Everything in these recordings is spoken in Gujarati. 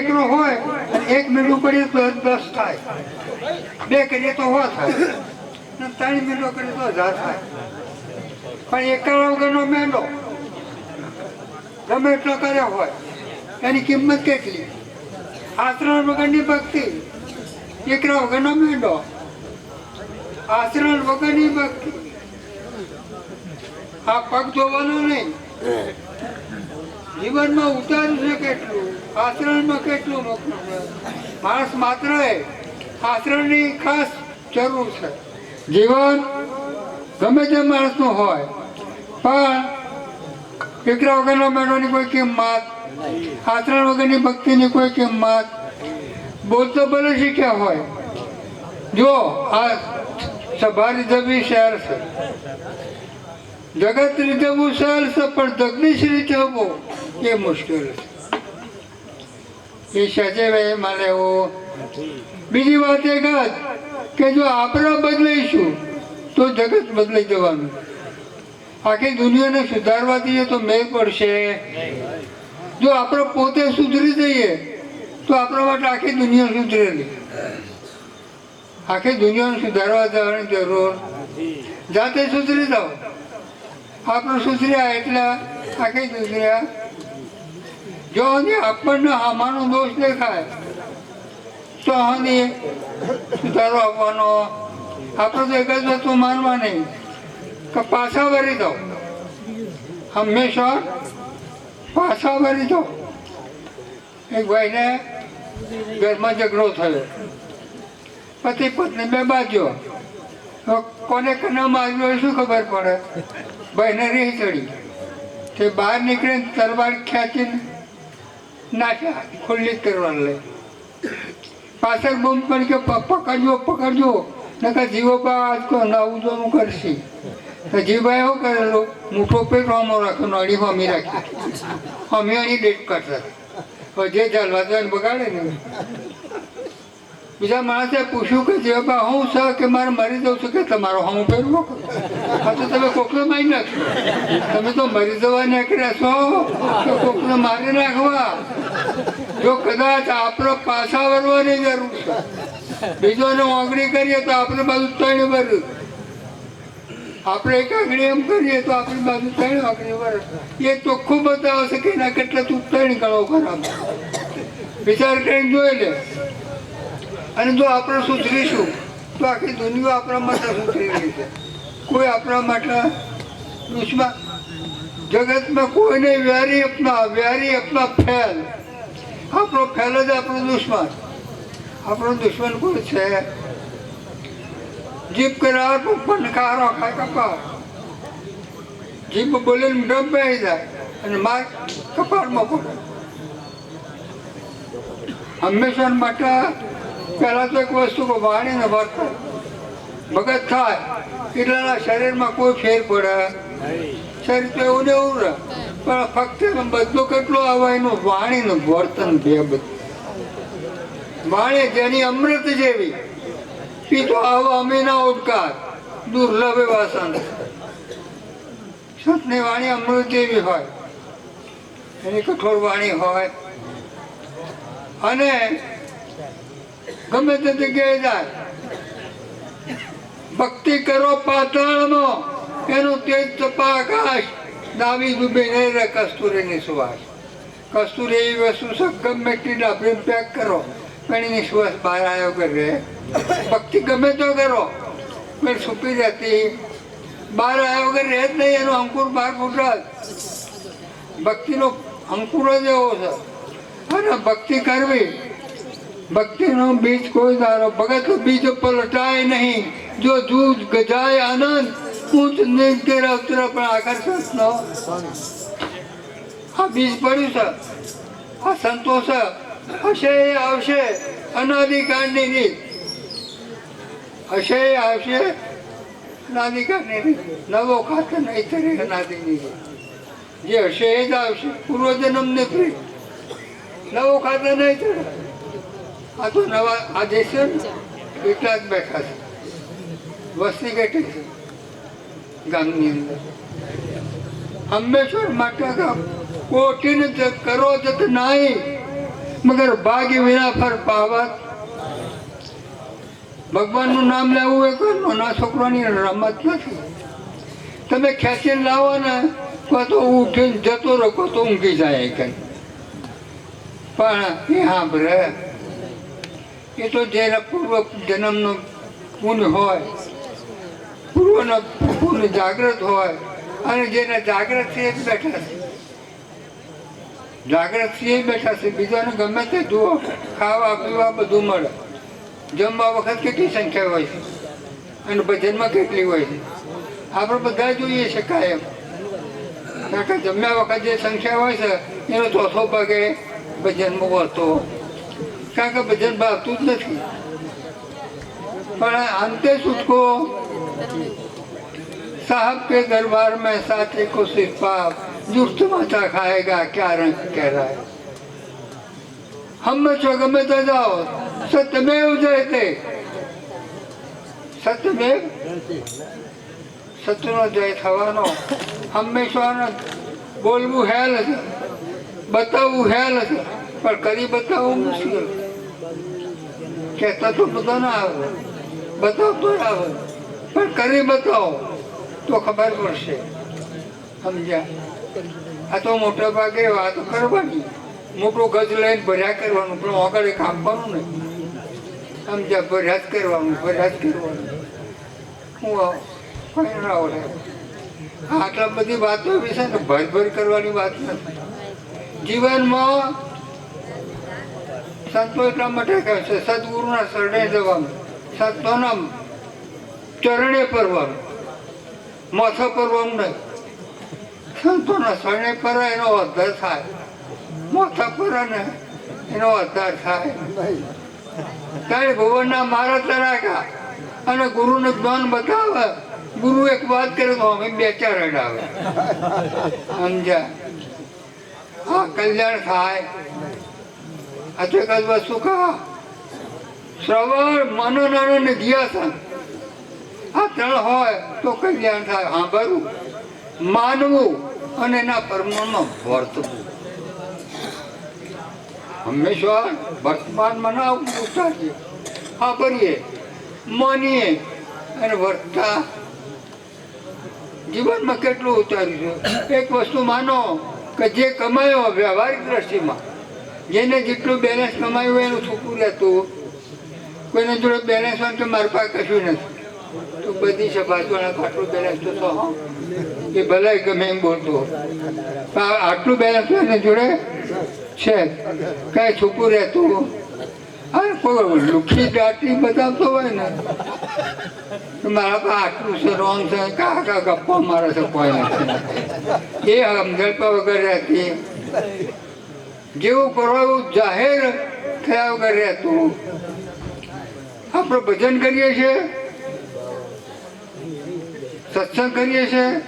એકરો હોય અને એક મીંડું કરીએ તો દસ થાય. બે કરીએ તો હો થાય. ત્રણ મીંડો કરીએ તો હજાર થાય. પણ એકરા વગરનો મેંડો ગમે એટલો કર્યો હોય, એની કિંમત કેટલી? આચરણ વગરની ભક્તિ એકરા વગરનો મેંડો આચરણ વગરની ભક્તિ. આ પગ જોવાનો નહીં. જીવનમાં ઉતાર્યું છે કેટલું? આચરણમાં કેટલું મોકલું છે? માણસ માત્ર આચરણની ખાસ જરૂર છે. જીવન ગમે તે માણસનું હોય, પણ દીકરા વગરનો મેળવવાની કોઈ કિંમત, આચરણ વગરની ભક્તિની કોઈ કિંમત બોલતો ભલે શીખ્યા હોય. જો આ સભા રીઝવવી શહેર છે. જગત રીઝવવું સહેલ છે, પણ જગદીશ રીઝવવું એ મુશ્કેલ? એ સચેવે માને એવું બીજી વાત એ ગત કે જો આપણે બદલાઈશું તો જગત બદલાઈ જવાનું. આખી દુનિયાને સુધારવા દઈએ તો મેળ પડશે. જો આપણે પોતે સુધરી જઈએ, તો આપણા માટે આખી દુનિયા સુધરેલી. આખી દુનિયાને સુધારવા જવાની જરૂર. જાતે સુધરી જાઓ. આપણે સુધર્યા એટલે આખી સુધર્યા જો આપણને આમાંનો દોષ દેખાય, તો હજી સુધારો આપવાનો આપણે તો એક જ વસ્તુ માનવા નહીં કે પાછા ભરી દો. હંમેશા પાછા વળી દો. એક ભાઈને ઘરમાં ઝઘડો થયો. પતિ પત્ની બે બાજ્યો તો કોને કના માર્યો શું ખબર પડે? ભાઈને રહી ચડી. તે બહાર નીકળીને તલવાર ખેંચીને નાખ્યા. ખુલ્લી કરવાનું લઈ પાછળ બૂમ પડી કે પકડજો પકડજો. નકા જીવો બા આજ કો, નવું જોનું કરશી. તો જીવભાઈ એવું કરેલો? મૂઠો પેટ હોમો રાખ્યો નળી હોમી રાખી હોમી ડેટ કરતા જે ચાલવા તો બગાડે ને બીજા માણસે પૂછ્યું કે જે બા, હું છે કે મારે મરી જવું છું? કે તમારો હું ફેરવો આ તો તમે કોકને મારી નાખશો. તમે તો મરી જવા નીકળ્યા છો. તો કોકને મારી નાખવા. જો કદાચ આપણો પાછા વળવાની જરૂર છે. બીજોને ઓગણી કરીએ તો આપણે બાજુ ત્રણ વર. આપણે એક આંગળી એમ કરીએ તો આપણી બાજુ ત્રણ આંગળી વર. એ ચોખ્ખું બતાવે છે કે એના કેટલા તું ત્રણ ગણો ખરાબ વિચાર કરીને જોઈ લે. અને જો આપણે સુધરીશું, તો આખી દુનિયા આપણા માટે સુધરી રહી છે. કોઈ આપણા માટે દુશ્મન. જગતમાં કોઈને વ્યારી અપના વ્યારી અપના ફેલ. આપણો ફેલ જ આપણો દુશ્મન. આપણો દુશ્મન કોઈ છે? જીભ કરાર પણ કારો ખાય કપાળ. જીભ બોલીને ડબ બેસી જાય અને માર કપાળમાં પડે હંમેશા માટે પહેલાં તો એક વસ્તુ કે વાણીને વર્તન ભગત થાય. એટલાના શરીરમાં કોઈ ફેર પડે? શરીર તો એવું ને એવું રહે. પણ ફક્ત બધું કેટલું આવે એનું વાણીનું વર્તન બધું. વાણી જેની અમૃત જેવી. પીતો આવો અમીના ઉડકાર દુર્લભ એવા સંત. સંતની વાણી અમૃત જેવી હોય. એની કઠોર વાણી હોય. અને ગમે તે જગ્યાએ જાય. ભક્તિ કરો પાતાળમાં એનું તેજ તપા આકાશ દાવી ડૂબે નહીં રહે કસ્તુરીની સુવાસ. કસ્તુરી એવી વસ્તુ છે, ગમે એટલી ડાબરી પેક કરો. પણ એની સુવાસ બહાર આવ્યો કરે ભક્તિ ગમે તો કરો, પણ છુપી રહેતી. બહાર આવ્યો વગર રહે જ નહીં, એનો અંકુર બહાર ફૂટે ભક્તિનો અંકુર જ એવો છે. અને ભક્તિ કરવી ભક્તિનો બીજ કોઈ દારો ભગત બીજ પલટાય નહીં. જો જૂજ ગજાય આનંદ ઊંચ નીચે રસ્ત્ર પણ આકર્ષક નો આ બીજ પડ્યું છે. આ સંતોષ હશે એ આવશે અનાદિકાળની રીત. હશે એ આવશે અનાદિકાળની રીત. નવો ખાતે નહીં તરી અનાદિની જે હશે એ જ આવશે. પૂર્વજન્મની પ્રીત નવો ખાતે નહીં ચડે આ તો નવા, આ જે છે ને એટલા જ બેઠા છે. વસ્તી કેટલી છે, ગામની અંદર. હંમેશ્વર માટે ગામ કોટીને કરો જત નાઈ મગર ભાગ્ય વિના ફર પાવત ભગવાનનું નામ લેવું એ કોઈ નાના છોકરાની રમત નથી. તમે ખેંચીને લાવો ને કો તો ઉઠીને જતો રહો, તો ઊંઘી જાય કઈ. પણ એ સાંભળે. એ તો જેના પૂર્વ જન્મનો પુણ્ય હોય, પૂર્વનો પુણ્ય જાગ્રત હોય, અને જેને જાગ્રત છે બેઠા છે. જાગ્રત છે બેઠા છે. બીજાને ગમે તે જુઓ, ખાવા, પીવા બધું મળે. જમવા વખત કેટલી સંખ્યા હોય છે? અને ભજનમાં કેટલી હોય છે? આપણે બધા જોઈએ છે કાયમ. કારણ કે જમ્યા વખત જે સંખ્યા હોય છે, એનો ચોથો ભાગે ભજનમાં હોતો. કારણ કે ભજન ભાવતું જ નથી પણ અંતે છૂટકો साहब के दरबार में साथी को सिर्फ जुट माता खाएगा क्या रंग कह रहा है हम में છો ગમે તો જાઓ સત્યમેવ જયતે સત્યમેવ સત્યનો જય થવાનો હંમેશા બોલવું હેલ છે બતાવવું હેલ છે પણ કરી બતાવવું મુશ્કેલ કહેતા તો બધો ના આવે. બતાવતો આવે. પણ કરી બતાવો, તો ખબર પડશે. સમજ્યા? આ તો મોટા ભાગે વાતો કરવાની. મોટું ગજ લઈને ભર્યા કરવાનું, પણ આગળ એ આપવાનું નહીં સમજ્યા? ભર્યા જ કરવાનું, ભર્યા જ કરવાનું. હું કઈ ના આવડે. આટલા બધી વાતો વિશે ને ભર ભર કરવાની વાત નથી. જીવનમાં સંતો એટલા માટે કહે છે, સદગુરુના શરણે જવાનું. સંતોના ચરણે પરવાનું. માથા પરવાનું નહીં. સંતોના શરણે પર એનો અદ્ધાર થાય. માથા પર ને એનો અદ્ધાર થાય ત્યારે ભુવનના મારા તરાકા અને ગુરુને જ્ઞાન બતાવે. ગુરુ એક વાત કરે તો અમે બે ચાર અડાવે. સમજ્યા? હા, કલ્યાણ થાય. એક જ શ્રવણ મનન અને આ ત્રણ હોય તો કલ્યાણ થાય, સાંભળવું. માનવું અને એના પરમાણમાં વર્તવું. હંમેશા વર્તમાનમાં ના ઉતારીએ સાંભળીએ માનીએ અને વર્તતા જીવનમાં કેટલું ઉતાર્યું છે? એક વસ્તુ માનો કે જે કમાયો વ્યવહારિક દ્રષ્ટિમાં જેને જેટલું બેલેન્સ કમાયું એનું છૂટું રહેતું કોઈને જોડે બેલેન્સ હોય તો મારી પાસે કશું નથી. તો બધી સભાસોના આટલું બેલેન્સ તો સો એ ભલે ગમે એમ બોલતો આટલું બેલેન્સ એની જોડે છે. કાંઈ છૂપું રહેતું અરે કોઈ લુખી દાટી બતાવતો હોય ને. મારા પાસે આટલું છે રોંગ છે, કા કા ગપ્પો મારે છે, કોઈ નથી. એ સમજણ વગર રહેતી. જેવું કરવા જાહેર થયા વગર રહેતું. આપણે ભજન કરીએ છીએ, સત્સંગ કરીએ છીએ,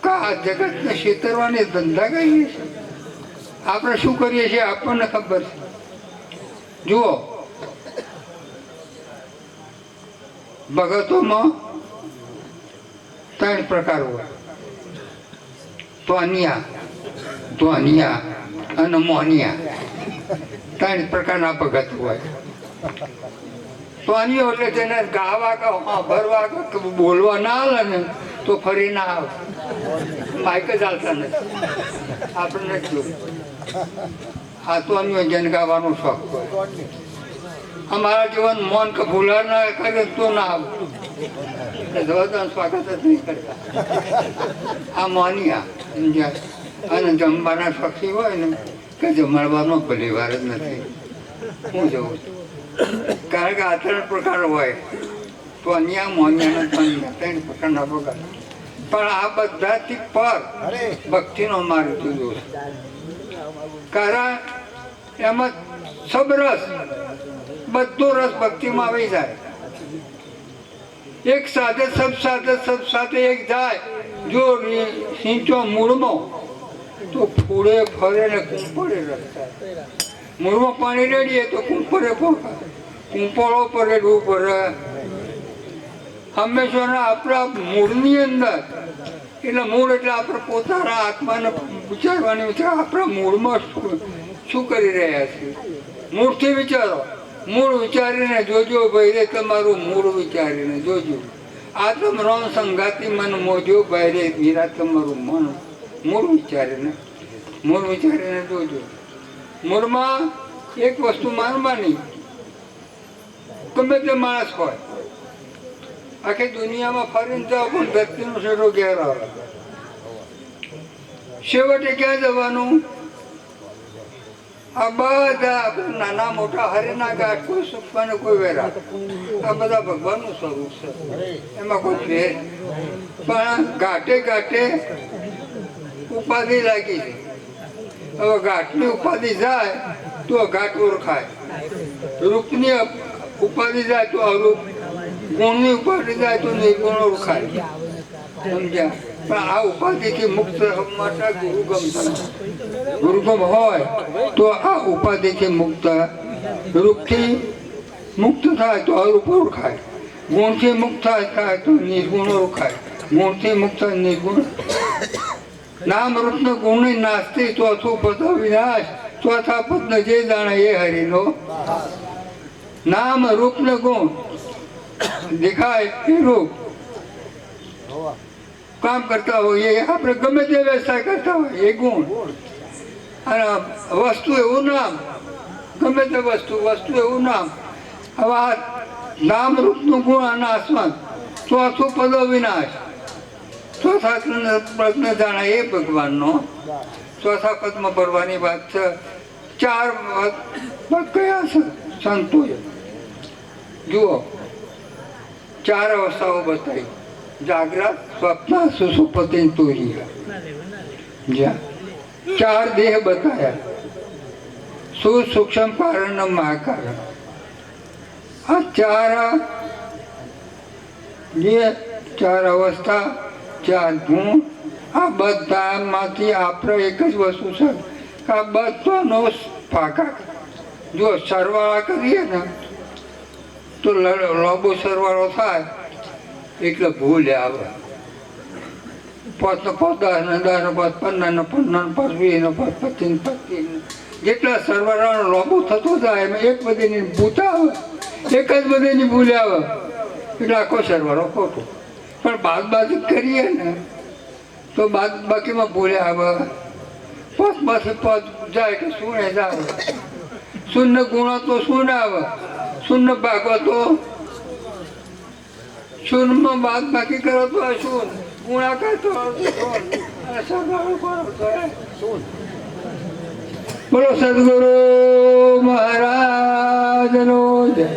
કા જગતને છેતરવાને ધંધા કરીએ છીએ? આપણે શું કરીએ છીએ આપણને ખબર છે. જુઓ, ભગતોમાં ત્રણ પ્રકાર હોય. ત્વાનિયા ત્વાનિયા અને મોનિયા. ત્રણ પ્રકારના ભગત હોય. ત્વાનિયો એટલે તેને ગાવા કે ભરવા કે બોલવા ના આવે ને, તો ફરી ના આવે. માઇક જ હાલતા નથી. આપણે નથી આ તો અન્ય જન ગાવાનો શોખ હોય. અમારા જીવન મૌન કે ભૂલા ના કરે તો ના આવે. સ્વાગત જ નહીં કરતા. આ મોનિયા સમજ્યા અને જમવાના શોખી હોય ને, કે જમાડવાનો ભલે વાર જ નથી. હું જોઉં કારણ કે આ ત્રણ પ્રકાર હોય. તો અન્ય મોનિયાના ત્રણ ત્રણ પ્રકારના પ્રકાર પણ આ બધાથી પર ભક્તિનો માર્ગ જુદો છે કારણ એમાં સબ રસ, બધો રસ ભક્તિમાં આવી જાય. એક સાથે, સબ સાથે સબ સાથે એક જાય. જો સિંચો મૂળમાં તો ફૂડે ફરે ને કુંપળે મૂળમાં પાણી રેડીએ તો કુંપળે કુંપળો પર રેડવું પડે હંમેશા આપણા મૂળની અંદર. એટલે મૂળ એટલે આપણે પોતાના આત્માને વિચારવાની છે આપણા મૂળમાં શું કરી રહ્યા છે મૂળથી વિચારો. મૂળ વિચારીને જોજો ભાઈ રે, તમારું મૂળ વિચારીને જોજો. આતમ રણ સંઘાતી મન મોજો ભાઈ રે, મીરા, તમારું મન મૂળ વિચારીને મૂળ વિચારીને જોજો મૂળમાં એક વસ્તુ માનવાની. ગમે તે માણસ હોય. આખી દુનિયામાં ફરીને જાઓ પણ ધરતીનો શેરો ઘેર આવે. છેવટે ક્યાં જવાનું? આ બધા નાના મોટા હરેના ગાંઠ કોઈ સુખમાં કોઈ વેરા. આ બધા ભગવાનનું સ્વરૂપ છે. એમાં કોઈ ફેર પણ ઘાટે ઘાટે ઉપાધિ લાગી છે. હવે ઘાટની ઉપાધિ જાય તો ઘાટ ઓળખાય. રૂપની ઉપાધિ જાય તો અરૂપ. ગુણની ઉપાધિ જાય તો નિર્ગુણ ઓળખાય. સમજ્યા? પણ આ ઉપાધિથી મુક્ત માટે ગુરુગમ થાય. ગુરુગમ હોય તો આ ઉપાધિથી મુક્ત, રૂપથી મુક્ત થાય તો અરૂપ ઓળખાય. ગુણથી મુક્ત થાય તો નિર્ગુણ ઓળખાય. ગુણથી મુક્ત નિર્ગુણ નામ રૂપનો ગુણ નાસ્તી ચોથું પદ વિનાશ ચોથા પદને જે જાણે એ હરિનો. નામ રૂપ ને ગુણ, દેખાય એ રૂપ. કામ કરતા હોઈએ, આપણે ગમે તે વ્યવસાય કરતા હોઈએ, એ ગુણ. અને વસ્તુ એવું નામ, ગમે તે વસ્તુ વસ્તુ એવું નામ. હવે આ નામ રૂપનું ગુણ અને આસમાન ચોથું પદો વિનાશ. ચોથા પદને જાણાય એ ભગવાનનો. ચોથા પદમાં ભરવાની વાત છે. ચાર પદ કયા છે સંતોએ? જુઓ. ચાર અવસ્થાઓ બતાવી જાગ્રત, સ્વપ્ન, સુસુપતિ, તુરિયા. ચાર દેહ બતાવ્યા સુસૂક્ષ્મ કારણ, મહાકારણ. આ ચાર, જે ચાર અવસ્થા ચાર હું આ બધામાંથી આપણે એક જ વસ્તુ છે કે આ બધાનો ફાકા જો સરવાળા કરીએ ને, તો લાંબો સરવાળો થાય, એટલે ભૂલ આવે. પાંચ ને પાંચ દસ ને દસ ને પાંચ પંદર ને પંદર ને પાંચ વીસ ને પાંચ પચીસ ને પચીસ જેટલા સરવાળાનો લાંબો થતો જાય, એમાં એક બધીની ભૂત આવે, એક જ બધીની ભૂલ આવે. એટલે આખો સરવાળો ખોટો. પણ બાદ બાકી કરીએ ને, તો બાદ બાકીમાં ભૂલે આવે. પાંચમાંથી પાંચ જાય કે શૂન્ય જાય. શૂન્ય ગુણો તો શૂન્ય આવે? શૂન્ય ભાગો તો? શૂન્યમાં બાદ બાકી કરો તો શું? ગુણાકાર તો. બોલો સદગુરુ મહારાજનો જય.